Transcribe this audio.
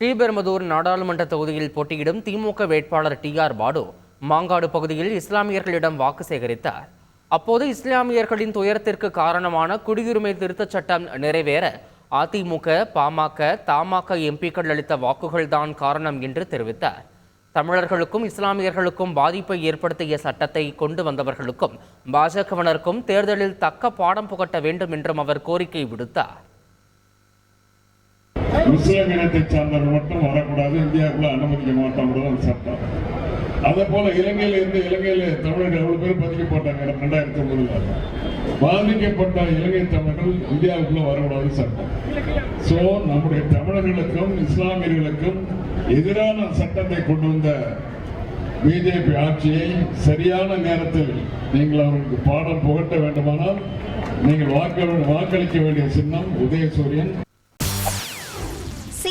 ஸ்ரீபெரும்புதூர் நாடாளுமன்ற தொகுதியில் போட்டியிடும் திமுக வேட்பாளர் டி ஆர் பாடு மாங்காடு பகுதியில் இஸ்லாமியர்களிடம் வாக்கு சேகரித்தார். அப்போது இஸ்லாமியர்களின் துயரத்திற்கு காரணமான குடியுரிமை திருத்தச் சட்டம் நிறைவேற அதிமுக பாமக தமாக எம்பிக்கள் அளித்த வாக்குகள்தான் காரணம் என்று தெரிவித்தார். தமிழர்களுக்கும் இஸ்லாமியர்களுக்கும் பாதிப்பை ஏற்படுத்திய சட்டத்தை கொண்டு வந்தவர்களுக்கும் பாஜகவினருக்கும் தேர்தலில் தக்க பாடம் புகட்ட வேண்டும் என்றும் அவர் கோரிக்கை விடுத்தார். முஸ்லிம் இனத்தை சார்ந்தவர்கள் மட்டும் வரக்கூடாது. இந்தியாவுக்குள்ள அனுமதிக்க மாட்டோம் சட்டம். அதே போல இலங்கையில இருந்து இலங்கையில தமிழர்கள் எவ்வளவு பேர் பதிக்கப்பட்டாங்க ரெண்டாயிரத்தி ஒன்பதுல. பாதிக்கப்பட்ட இலங்கை தமிழர்கள் இந்தியாவுக்குள்ள வரக்கூடாது சட்டம். சோ நம்முடைய தமிழர்களுக்கும் இஸ்லாமியர்களுக்கும் எதிரான சட்டத்தை கொண்டு வந்த பிஜேபி ஆட்சியை சரியான நேரத்தில் நீங்கள் அவர்களுக்கு பாடம் புகட்ட வேண்டுமானால் நீங்கள் வாக்களிக்க வேண்டிய சின்னம் உதயசூரியன்